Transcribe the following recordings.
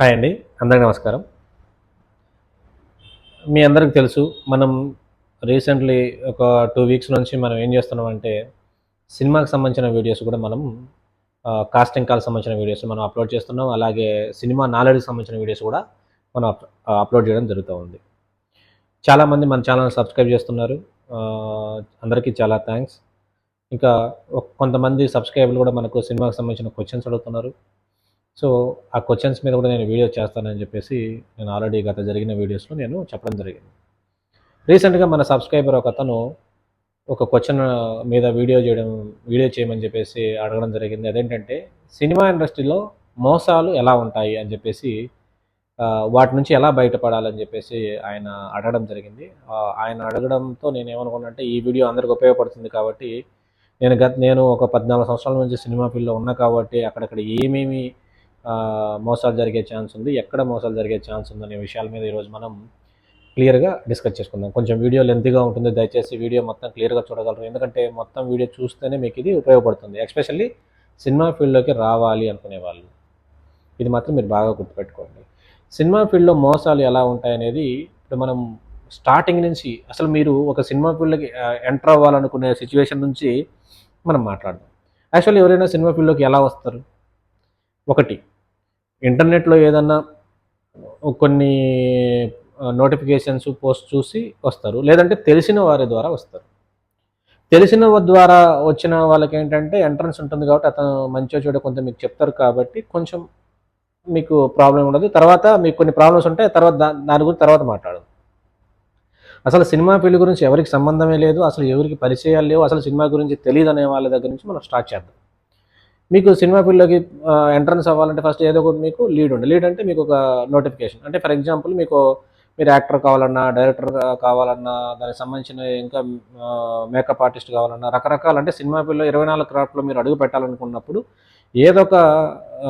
Hi అండి అందరికీ నమస్కారం. మీ అందరికి తెలుసు మనం రీసెంట్లీ ఒక టూ వీక్స్ నుంచి మనం ఏం చేస్తున్నాం అంటే సినిమాకి సంబంధించిన వీడియోస్ కూడా మనం కాస్టింగ్ కాల్ సంబంధించిన వీడియోస్ మనం అప్లోడ్ చేస్తున్నాం. అలాగే సినిమా నాలెడ్జ్కి సంబంధించిన వీడియోస్ కూడా మనం అప్లోడ్ చేయడం జరుగుతూ ఉంది. చాలామంది మన ఛానల్ సబ్స్క్రైబ్ చేస్తున్నారు. అందరికీ చాలా థ్యాంక్స్ ఇంకా కొంతమంది సబ్స్క్రైబర్లు కూడా మనకు సినిమాకి సంబంధించిన క్వశ్చన్స్ అడుగుతున్నారు. సో ఆ క్వశ్చన్స్ మీద కూడా నేను వీడియో చేస్తానని చెప్పేసి నేను ఆల్రెడీ గత జరిగిన వీడియోస్లో నేను చెప్పడం జరిగింది. రీసెంట్గా మన సబ్స్క్రైబర్ ఒక అతను ఒక క్వశ్చన్ మీద వీడియో చేయడం వీడియో చేయమని చెప్పేసి అడగడం జరిగింది. అదేంటంటే సినిమా ఇండస్ట్రీలో మోసాలు ఎలా ఉంటాయి? అని చెప్పేసి వాటి నుంచి ఎలా బయటపడాలని చెప్పేసి ఆయన అడగడం జరిగింది. ఆయన అడగడంతో నేను ఏమనుకున్నానంటే ఈ వీడియో అందరికి ఉపయోగపడుతుంది కాబట్టి నేను గత నేను ఒక పద్నాలుగు సంవత్సరాల నుంచి సినిమా ఫీల్డ్లో ఉన్నా కాబట్టి అక్కడక్కడ ఏమేమి మోసాలు జరిగే ఛాన్స్ ఉంది. ఎక్కడ మోసాలు జరిగే ఛాన్స్ ఉంది అనే విషయాల మీద ఈరోజు మనం క్లియర్గా డిస్కస్ చేసుకుందాం. కొంచెం వీడియో లెంతీగా ఉంటుంది. దయచేసి వీడియో మొత్తం క్లియర్గా చూడగలరు. ఎందుకంటే మొత్తం వీడియో చూస్తేనే మీకు ఇది ఉపయోగపడుతుంది. ఎస్పెషల్లీ సినిమా ఫీల్డ్లోకి రావాలి అనుకునే వాళ్ళు. ఇది మాత్రం మీరు బాగా గుర్తుపెట్టుకోండి. సినిమా ఫీల్డ్లో మోసాలు ఎలా ఉంటాయనేది ఇప్పుడు మనం స్టార్టింగ్ నుంచి అసలు మీరు ఒక సినిమా ఫీల్డ్కి ఎంటర్ అవ్వాలనుకునే సిచ్యువేషన్ నుంచి మనం మాట్లాడదాం. యాక్చువల్లీ ఎవరైనా సినిమా ఫీల్డ్లోకి ఎలా వస్తారు? ఒకటి ఇంటర్నెట్లో ఏదన్నా కొన్ని నోటిఫికేషన్స్ పోస్ట్ చూసి వస్తారు. లేదంటే తెలిసిన వారి ద్వారా వస్తారు. తెలిసిన ద్వారా వచ్చిన వాళ్ళకి ఏంటంటే ఎంట్రన్స్ ఉంటుంది కాబట్టి అతను మంచిగా చూడ కొంత మీకు చెప్తారు కాబట్టి కొంచెం మీకు ప్రాబ్లం ఉండదు. తర్వాత మీకు కొన్ని ప్రాబ్లమ్స్ ఉంటాయి తర్వాత దాని గురించి తర్వాత మాట్లాడదు. అసలు సినిమా పెళ్ళి గురించి ఎవరికి సంబంధమే లేదు అసలు ఎవరికి పరిచయాలు లేవు అసలు సినిమా గురించి తెలియదు అనే వాళ్ళ దగ్గర నుంచి మనం స్టార్ట్ చేద్దాం. మీకు సినిమా ఫీల్డ్లోకి ఎంట్రన్స్ అవ్వాలంటే ఫస్ట్ ఏదో ఒకటి మీకు లీడ్ ఉండే లీడ్ అంటే మీకు ఒక నోటిఫికేషన్ అంటే ఫర్ ఎగ్జాంపుల్ మీకు మీరు యాక్టర్ కావాలన్నా డైరెక్టర్ కావాలన్నా దానికి సంబంధించిన ఇంకా మేకప్ ఆర్టిస్ట్ కావాలన్నా రకరకాల అంటే సినిమా ఫీల్డ్లో ఇరవై నాలుగు క్రాఫ్ట్లో మీరు అడుగు పెట్టాలనుకున్నప్పుడు ఏదో ఒక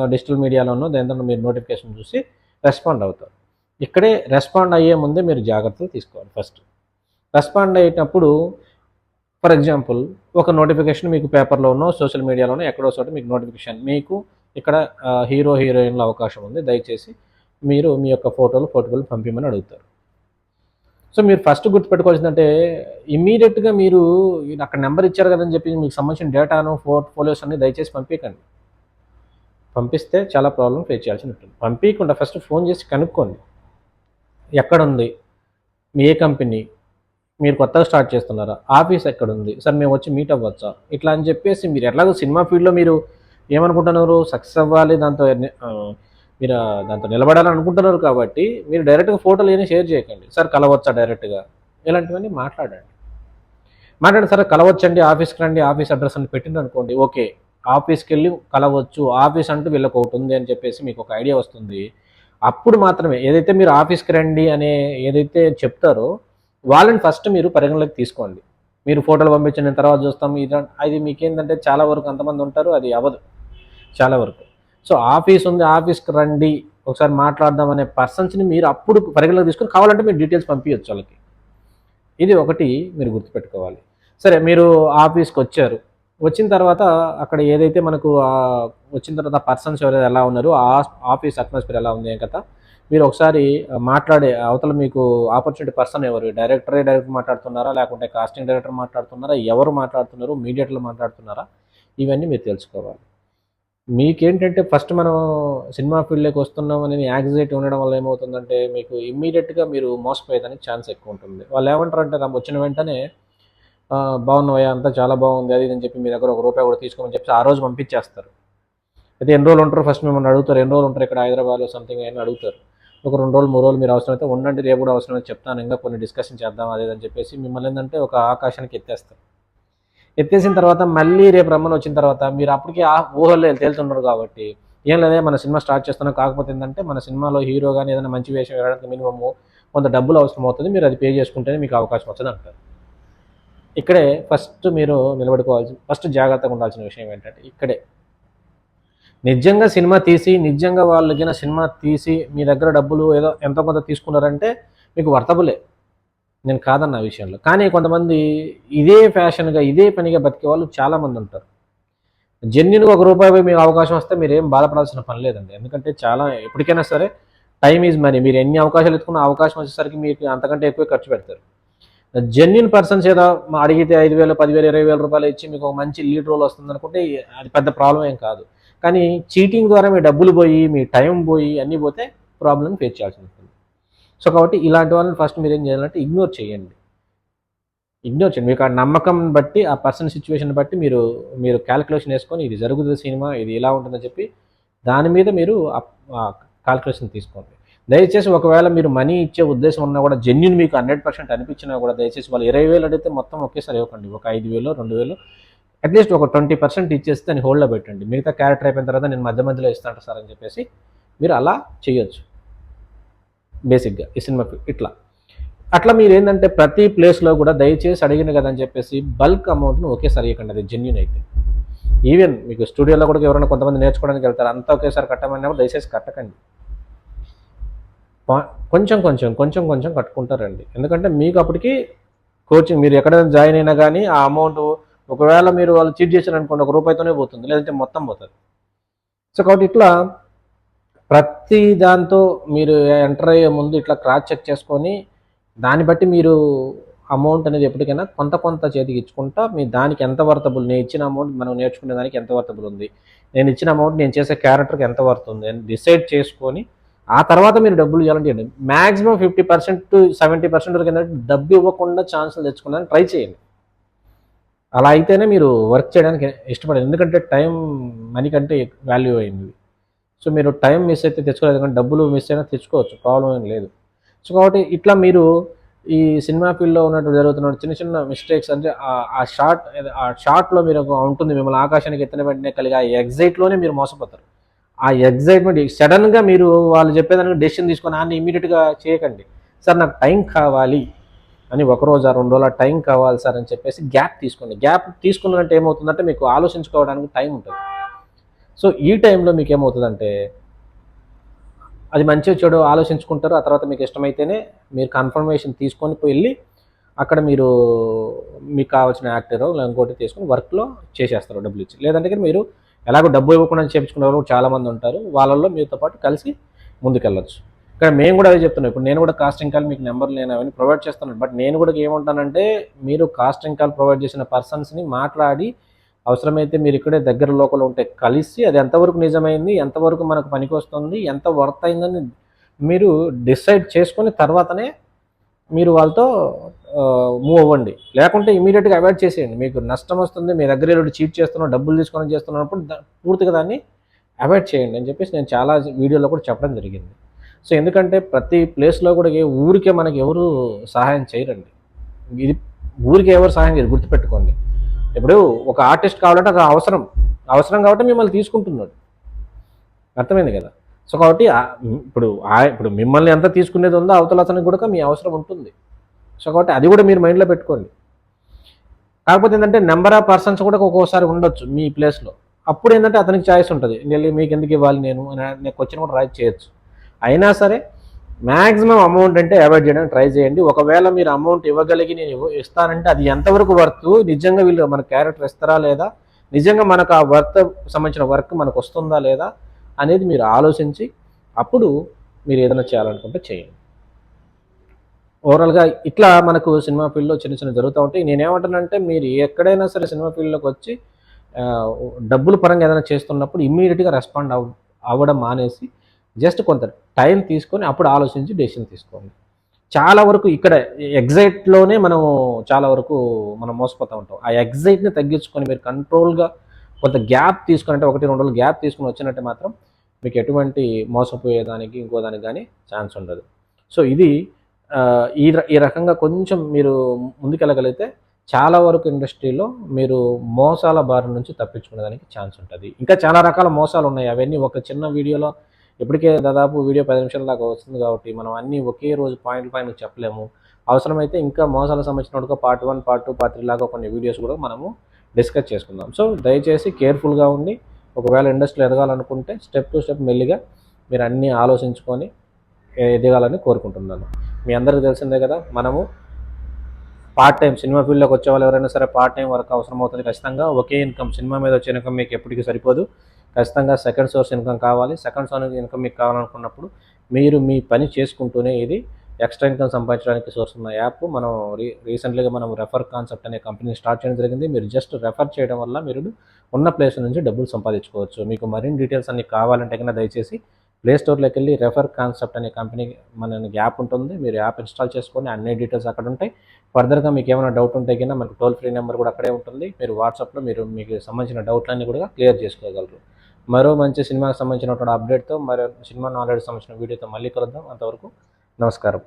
డిజిటల్ మీడియాలోనో దేంతో మీరు నోటిఫికేషన్ చూసి రెస్పాండ్ అవుతారు. ఇక్కడే రెస్పాండ్ అయ్యే ముందే మీరు జాగ్రత్తలు తీసుకోవాలి ఫస్ట్ రెస్పాండ్ అయ్యేటప్పుడు ఫర్ ఎగ్జాంపుల్ ఒక నోటిఫికేషన్ మీకు పేపర్లోనో సోషల్ మీడియాలోనో ఎక్కడో చోట మీకు నోటిఫికేషన్ మీకు ఇక్కడ హీరో హీరోయిన్ల అవకాశం ఉంది దయచేసి మీరు మీ యొక్క ఫోటోలు ఫోటోలు పంపించమని అడుగుతారు. సో మీరు ఫస్ట్ గుర్తుపెట్టుకోవాల్సిందంటే ఇమీడియట్గా మీరు అక్కడ నెంబర్ ఇచ్చారు కదని చెప్పి మీకు సంబంధించిన డేటాను పోర్ట్ఫోలియోస్ అన్ని దయచేసి పంపించకండి పంపిస్తే చాలా ప్రాబ్లం ఫేస్ చేయాల్సి ఉంటుంది. పంపించకుండా ఫస్ట్ ఫోన్ చేసి కనుక్కోండి. ఎక్కడ ఉంది మీ ఏ కంపెనీ? మీరు కొత్తగా స్టార్ట్ చేస్తున్నారా? ఆఫీస్ ఎక్కడ ఉంది సార్ మేము వచ్చి మీట్ అవ్వచ్చా? ఇట్లా అని చెప్పేసి మీరు ఎట్లాగో సినిమా ఫీల్డ్లో మీరు ఏమనుకుంటున్నారు? సక్సెస్ అవ్వాలి దాంతో మీరు దాంతో నిలబడాలని అనుకుంటున్నారు కాబట్టి మీరు డైరెక్ట్గా ఫోటోలు ఏమి షేర్ చేయకండి. సార్ కలవచ్చా డైరెక్ట్గా? ఇలాంటివన్నీ మాట్లాడండి. మాట్లాడండి సరే కలవచ్చండి ఆఫీస్కి రండి ఆఫీస్ అడ్రస్ అని పెట్టింది అనుకోండి ఓకే. ఆఫీస్కి వెళ్ళి కలవచ్చు ఆఫీస్ అంటూ వీళ్ళకి ఒకటి ఉంది అని చెప్పేసి మీకు ఒక ఐడియా వస్తుంది. అప్పుడు మాత్రమే ఏదైతే మీరు ఆఫీస్కి రండి అనే ఏదైతే చెప్తారో వాళ్ళని ఫస్ట్ మీరు పరిగణలోకి తీసుకోండి. మీరు ఫోటోలు పంపించిన తర్వాత చూస్తాం ఇది అది మీకేంటంటే చాలా వరకు అంతమంది ఉంటారు అది అవ్వదు. చాలా వరకు. సో ఆఫీస్ ఉంది ఆఫీస్కి రండి ఒకసారి మాట్లాడదాం అనే పర్సన్స్ని మీరు అప్పుడు పరిగణలోకి తీసుకొని కావాలంటే మీరు డీటెయిల్స్ పంపించచ్చు వాళ్ళకి. ఇది ఒకటి మీరు గుర్తుపెట్టుకోవాలి. సరే మీరు ఆఫీస్కి వచ్చారు. వచ్చిన తర్వాత అక్కడ ఏదైతే మనకు వచ్చిన తర్వాత పర్సన్స్ ఎవరైతే ఎలా ఉన్నారు ఆ ఆఫీస్ అట్మాస్ఫియర్ ఎలా ఉంది ఏం కదా మీరు ఒకసారి మాట్లాడే అవతల మీకు ఆపర్చునిటీ పర్సన్ ఎవరు? డైరెక్టరే డైరెక్టర్ మాట్లాడుతున్నారా? లేకుంటే కాస్టింగ్ డైరెక్టర్ మాట్లాడుతున్నారా? ఎవరు మాట్లాడుతున్నారు? మీడియట్లో మాట్లాడుతున్నారా? ఇవన్నీ మీరు తెలుసుకోవాలి. మీకేంటంటే ఫస్ట్ మనం సినిమా ఫీల్డ్లోకి వస్తున్నాం అని యాంగ్జైటీ ఉండడం వల్ల ఏమవుతుందంటే మీకు ఇమ్మీడియట్గా మీరు మోసపోయేదానికి ఛాన్స్ ఎక్కువ ఉంటుంది. వాళ్ళు ఏమంటారు అంటే నాకు వచ్చిన వెంటనే "ఆ, బాగున్నావయ్యా అంతా చాలా బాగుంది అది అని చెప్పి మీ దగ్గర ఒక రూపాయి కూడా తీసుకోమని చెప్పి ఆ రోజు పంపించేస్తారు. అయితే ఎన్ని రోజులు ఉంటారు? ఫస్ట్ మిమ్మల్ని అడుగుతారు. ఎన్ని రోజులు ఉంటారు? ఇక్కడ హైదరాబాద్లో సంథింగ్ అని అడుగుతారు. ఒక రెండు రోజులు మూడు రోజులు మీరు అవసరమైతే ఉండండి రేపు కూడా అవసరమైతే చెప్తాను. ఇంకా కొన్ని డిస్కషన్ చేద్దాం అదేదని చెప్పేసి మిమ్మల్ని ఏంటంటే ఒక ఆకాశానికి ఎత్తేస్తారు. ఎత్తేసిన తర్వాత మళ్ళీ రేపు రమ్మని వచ్చిన తర్వాత మీరు అప్పటికే ఆ ఊహల్లో తేలుతున్నారు కాబట్టి ఏం లేదే మన సినిమా స్టార్ట్ చేస్తున్నాం. కాకపోతే ఏంటంటే మన సినిమాలో హీరో కానీ ఏదైనా మంచి వేషం వేయడానికి మినిమమ్ కొంత డబ్బులు అవసరం అవుతుంది మీరు అది పే చేసుకుంటేనే మీకు అవకాశం వచ్చింది అంటారు. ఇక్కడే ఫస్ట్ మీరు నిలబడుకోవాల్సి ఫస్ట్ జాగ్రత్తగా ఉండాల్సిన విషయం ఏంటంటే ఇక్కడే. నిజంగా సినిమా తీసి నిజంగా వాళ్ళకి సినిమా తీసి మీ దగ్గర డబ్బులు ఏదో ఎంతో కొంత తీసుకున్నారంటే మీకు వర్తబులే. నేను కాదన్న ఆ విషయంలో. కానీ కొంతమంది ఇదే ఫ్యాషన్గా ఇదే పనిగా బతికే వాళ్ళు చాలామంది ఉంటారు. జెన్యున్గా ఒక రూపాయి పోయి మీకు అవకాశం వస్తే మీరు ఏం బాధపడాల్సిన పని లేదండి. ఎందుకంటే చాలా ఎప్పటికైనా సరే టైం ఈజ్ మనీ. మీరు ఎన్ని అవకాశాలు ఎత్తుకున్న అవకాశం వచ్చేసరికి మీకు అంతకంటే ఎక్కువ ఖర్చు పెడతారు. జెన్యున్ పర్సన్స్ ఏదో అడిగితే ఐదు వేలు పదివేలు ఇరవై వేల రూపాయలు ఇచ్చి మీకు ఒక మంచి లీడ్ రోల్ వస్తుంది అనుకుంటే అది పెద్ద ప్రాబ్లం ఏం కాదు. కానీ చీటింగ్ ద్వారా మీ డబ్బులు పోయి మీ టైం పోయి అన్నీ పోతే ప్రాబ్లం ఫేస్ చేయాల్సి ఉంటుంది సో కాబట్టి ఇలాంటి వాళ్ళని ఫస్ట్ మీరు ఏం చేయాలంటే ఇగ్నోర్ చేయండి. ఇగ్నోర్ చేయండి. మీకు ఆ నమ్మకం బట్టి ఆ పర్సన్ సిచ్యువేషన్ బట్టి మీరు మీరు క్యాలిక్యులేషన్ వేసుకొని ఇది జరుగుతుంది సినిమా ఇది ఇలా ఉంటుందని చెప్పి దాని మీద మీరు కాల్కులేషన్ తీసుకోండి. దయచేసి ఒకవేళ మీరు మనీ ఇచ్చే ఉద్దేశం ఉన్నా కూడా జెన్యున్ మీకు హండ్రెడ్ పర్సెంట్ అనిపించినా కూడా దయచేసి వాళ్ళు ఇరవై వేలు అడిగితే మొత్తం ఒకేసారి ఇవ్వకండి. ఒక ఐదు వేలు రెండు వేలు అట్లీస్ట్ ఒక ట్వంటీ పర్సెంట్ ఇచ్చేస్తే దాన్ని హోల్డ్లో పెట్టండి. మిగతా క్యారెక్టర్ అయిపోయిన తర్వాత నేను మధ్య మధ్యలో ఇస్తాను సార్ అని చెప్పేసి మీరు అలా చేయొచ్చు. బేసిక్గా ఈ సినిమా ఇట్లా. అట్లా మీరు ఏంటంటే ప్రతి ప్లేస్లో కూడా దయచేసి అడిగిన కదా అని చెప్పేసి బల్క్ అమౌంట్ను ఒకేసారి ఇవ్వకండి అది జెన్యున్ అయితే. ఈవెన్ మీకు స్టూడియోలో కూడా ఎవరైనా కొంతమంది నేర్చుకోవడానికి వెళ్తారు అంతా ఒకేసారి కట్టమన్నప్పుడు దయచేసి కట్టకండి. కొంచెం కొంచెం కొంచెం కొంచెం కట్టుకుంటారండి. ఎందుకంటే మీకు అప్పటికి కోచింగ్ మీరు ఎక్కడైనా జాయిన్ అయినా కానీ ఆ అమౌంట్ ఒకవేళ మీరు వాళ్ళు చీట్ చేశారు అనుకోండి ఒక రూపాయితోనే పోతుంది లేదంటే మొత్తం పోతుంది. సో కాబట్టి ఇట్లా ప్రతి దాంతో మీరు ఎంటర్ అయ్యే ముందు ఇట్లా క్రాస్ చెక్ చేసుకొని దాన్ని బట్టి మీరు అమౌంట్ అనేది ఎప్పటికైనా కొంత కొంత చేతికి ఇచ్చుకుంటా మీ దానికి ఎంత వర్తబుల్ నేను ఇచ్చిన అమౌంట్ మనం నేర్చుకునే దానికి ఎంత వర్తబుల్ ఉంది నేను ఇచ్చిన అమౌంట్ నేను చేసే క్యారెక్టర్కి ఎంత వర్తుంది అని డిసైడ్ చేసుకొని ఆ తర్వాత మీరు డబ్బులు ఇవ్వాలంటే maximum fifty percent to seventy percent వరకు ఏంటంటే డబ్బు ఇవ్వకుండా ఛాన్సులు తెచ్చుకోవడానికి ట్రై చేయండి. అలా అయితేనే మీరు వర్క్ చేయడానికి ఇష్టపడారు ఎందుకంటే టైం మనీ కంటే వాల్యూ అయింది. సో మీరు టైం మిస్ అయితే తెచ్చుకోలేదు. కానీ డబ్బులు మిస్ అయినా తెచ్చుకోవచ్చు. ప్రాబ్లం ఏం లేదు. సో కాబట్టి ఇట్లా మీరు ఈ సినిమా ఫీల్డ్లో ఉన్నట్టు జరుగుతున్న చిన్న చిన్న మిస్టేక్స్ అంటే ఆ- షార్ట్ ఆ షార్ట్లో మీరు ఒక ఉంటుంది. మిమ్మల్ని ఆకాశానికి ఎత్తిన వెంటనే కలిగి ఆ ఎగ్జైట్లోనే మీరు మోసపోతారు. ఆ ఎగ్జైట్మెంట్ సడన్గా మీరు వాళ్ళు చెప్పేదానికి డెసిషన్ తీసుకొని అన్ని ఇమీడియట్గా చేయకండి. సార్ నాకు టైం కావాలి. అని ఒక రోజు ఆ రెండు రోజుల టైం కావాలి సార్ అని చెప్పేసి గ్యాప్ తీసుకోండి. గ్యాప్ తీసుకున్నట్టు ఏమవుతుందంటే మీకు ఆలోచించుకోవడానికి టైం ఉంటుంది. సో ఈ టైంలో మీకు ఏమవుతుందంటే అది మంచిగా చెడు ఆలోచించుకుంటారు. ఆ తర్వాత మీకు ఇష్టమైతేనే మీరు కన్ఫర్మేషన్ తీసుకొని పోయి వెళ్ళి అక్కడ మీరు మీకు కావాల్సిన యాక్టర్ ఇంకోటి తీసుకొని వర్క్లో చేసేస్తారు డబ్బులు ఇచ్చి. లేదంటే మీరు ఎలాగో డబ్బు ఇవ్వకుండా చేపించుకునే వాళ్ళు చాలామంది ఉంటారు. వాళ్ళల్లో మీతో పాటు కలిసి ముందుకెళ్ళొచ్చు. ఇక్కడ మేము కూడా అదే చెప్తున్నాం. ఇప్పుడు నేను కూడా కాస్టింగ్ కాల్ మీకు నెంబర్ నేను అవన్నీ ప్రొవైడ్ చేస్తున్నాను. బట్ నేను కూడా ఏమంటానంటే మీరు కాస్టింగ్ కాల్ ప్రొవైడ్ చేసిన పర్సన్స్ని మాట్లాడి అవసరమైతే మీరు ఇక్కడే దగ్గర లోకల్ ఉంటే కలిసి అది ఎంతవరకు నిజమైంది ఎంతవరకు మనకు పనికి వస్తుంది ఎంత వర్త్ అయిందని మీరు డిసైడ్ చేసుకొని తర్వాతనే మీరు వాళ్ళతో మూవ్ అవ్వండి. లేకుంటే ఇమీడియట్గా అవాయిడ్ చేసేయండి. మీకు నష్టం వస్తుంది మీ దగ్గర వీళ్ళు చీట్ చేస్తున్నారు డబ్బులు తీసుకొని చేస్తున్నప్పుడు పూర్తిగా దాన్ని అవాయిడ్ చేయండి అని చెప్పేసి నేను చాలా వీడియోలో కూడా చెప్పడం జరిగింది. సో ఎందుకంటే ప్రతి ప్లేస్లో కూడా ఊరికే మనకి ఎవరు సహాయం చేయరండి. ఇది ఊరికే ఎవరు సహాయం చేయరు గుర్తుపెట్టుకోండి. ఇప్పుడు ఒక ఆర్టిస్ట్ కావాలంటే అది అవసరం. అవసరం కాబట్టి మిమ్మల్ని తీసుకుంటున్నాడు. అర్థమైంది కదా? సో కాబట్టి ఇప్పుడు ఆ- ఇప్పుడు మిమ్మల్ని ఎంత తీసుకునేది ఉందో? అవతల అతనికి కూడా మీ అవసరం ఉంటుంది. సో కాబట్టి అది కూడా మీరు మైండ్లో పెట్టుకోండి. కాకపోతే ఏంటంటే నెంబర్ ఆఫ్ పర్సన్స్ కూడా ఒక్కోసారి ఉండొచ్చు మీ ప్లేస్లో అప్పుడు ఏంటంటే అతనికి ఛాయిస్ ఉంటుంది. వెళ్ళి మీకు ఎందుకు ఇవ్వాలి నేను? అని నేను క్వశ్చన్ కూడా రైట్ చేయొచ్చు. అయినా సరే మ్యాక్సిమం అమౌంట్ అంటే అవాయిడ్ చేయడానికి ట్రై చేయండి. ఒకవేళ మీరు అమౌంట్ ఇవ్వగలిగి నేను ఇస్తానంటే అది ఎంతవరకు వర్త్ నిజంగా వీళ్ళు మన క్యారెక్టర్ ఇస్తారా లేదా? నిజంగా మనకు ఆ వర్త్ సంబంధించిన వర్క్ మనకు వస్తుందా లేదా అనేది మీరు ఆలోచించి అప్పుడు మీరు ఏదైనా చేయాలనుకుంటే చేయండి. ఓవరాల్గా ఇట్లా మనకు సినిమా ఫీల్డ్లో చిన్న చిన్న జరుగుతూ ఉంటాయి. నేనేమంటానంటే మీరు ఎక్కడైనా సరే సినిమా ఫీల్డ్లోకి వచ్చి డబ్బుల పరంగా ఏదైనా చేస్తున్నప్పుడు ఇమ్మీడియట్గా రెస్పాండ్ అవ్ అవ్వడం మానేసి జస్ట్ కొంత టైం తీసుకొని అప్పుడు ఆలోచించి డెసిషన్ తీసుకోండి. చాలా వరకు ఇక్కడ ఎగ్జైట్లోనే మనం చాలా వరకు మనం మోసపోతూ ఉంటాం. ఆ ఎగ్జైట్ని తగ్గించుకొని మీరు కంట్రోల్గా కొంత గ్యాప్ తీసుకుని అంటే ఒకటి రెండు రోజులు గ్యాప్ తీసుకొని వచ్చినట్టే మాత్రం మీకు ఎటువంటి మోసపోయేదానికి ఇంకో దానికి కానీ ఛాన్స్ ఉండదు. సో ఇది ఈ ర- ఈ రకంగా కొంచెం మీరు ముందుకెళ్ళగలిగితే చాలా వరకు ఇండస్ట్రీలో మీరు మోసాల బారి నుంచి తప్పించుకునేదానికి ఛాన్స్ ఉంటుంది. ఇంకా చాలా రకాల మోసాలు ఉన్నాయి. అవన్నీ ఒక చిన్న వీడియోలో ఇప్పటికే దాదాపు వీడియో పది నిమిషాల దాకా వస్తుంది కాబట్టి మనం అన్నీ ఒకే రోజు పాయింట్ పాయింట్ చెప్పలేము. అవసరమైతే ఇంకా మోసాలకు సంబంధించిన part one part two part three లాగా కొన్ని వీడియోస్ కూడా మనము డిస్కస్ చేసుకుందాం. సో దయచేసి కేర్ఫుల్గా ఉండి ఒకవేళ ఇండస్ట్రీలో ఎదగాలనుకుంటే స్టెప్ టు స్టెప్ మెల్లిగా మీరు అన్నీ ఆలోచించుకొని ఎదగాలని కోరుకుంటున్నాను. మీ అందరికీ తెలిసిందే కదా మనము పార్ట్ టైం సినిమా ఫీల్డ్లోకి వచ్చే వాళ్ళు ఎవరైనా సరే పార్ట్ టైం వర్క్ అవసరం అవుతుంది ఖచ్చితంగా. ఒకే ఇన్కమ్ సినిమా మీద వచ్చే ఇన్కమ్ మీకు ఎప్పటికీ సరిపోదు. ఖచ్చితంగా సెకండ్ సోర్స్ ఇన్కమ్ కావాలి. సెకండ్ సోర్స్ ఇన్కమ్ మీకు కావాలనుకున్నప్పుడు మీరు మీ పని చేసుకుంటూనే ఇది ఎక్స్ట్రా ఇన్కమ్ సంపాదించడానికి సోర్స్ ఉన్న యాప్ మనం రీ రీసెంట్లీగా మనం రెఫర్ కాన్సెప్ట్ అనే కంపెనీ స్టార్ట్ చేయడం జరిగింది. మీరు జస్ట్ రెఫర్ చేయడం వల్ల మీరు ఉన్న ప్లేస్ నుంచి డబ్బులు సంపాదించుకోవచ్చు. మీకు మరిన్ని డీటెయిల్స్ అన్ని కావాలంటే కన్నా దయచేసి ప్లే స్టోర్లోకి వెళ్ళి రెఫర్ కాన్సెప్ట్ అనే కంపెనీ మన యాప్ ఉంటుంది. మీరు యాప్ ఇన్స్టాల్ చేసుకొని అన్ని డీటెయిల్స్ అక్కడ ఉంటాయి. ఫర్దర్గా మీకు ఏమైనా డౌట్ ఉంటే కన్నా మనకు టోల్ ఫ్రీ నెంబర్ కూడా అక్కడే ఉంటుంది. మీరు వాట్సాప్లో మీరు మీకు సంబంధించిన డౌట్లన్నీ కూడా క్లియర్ చేసుకోగలరు. మరో మంచి సినిమాకి సంబంధించినటువంటి అప్డేట్తో మరో సినిమా నాలెడ్జ్ సంబంధించిన వీడియోతో మళ్ళీ కలుద్దాం. అంతవరకు నమస్కారం.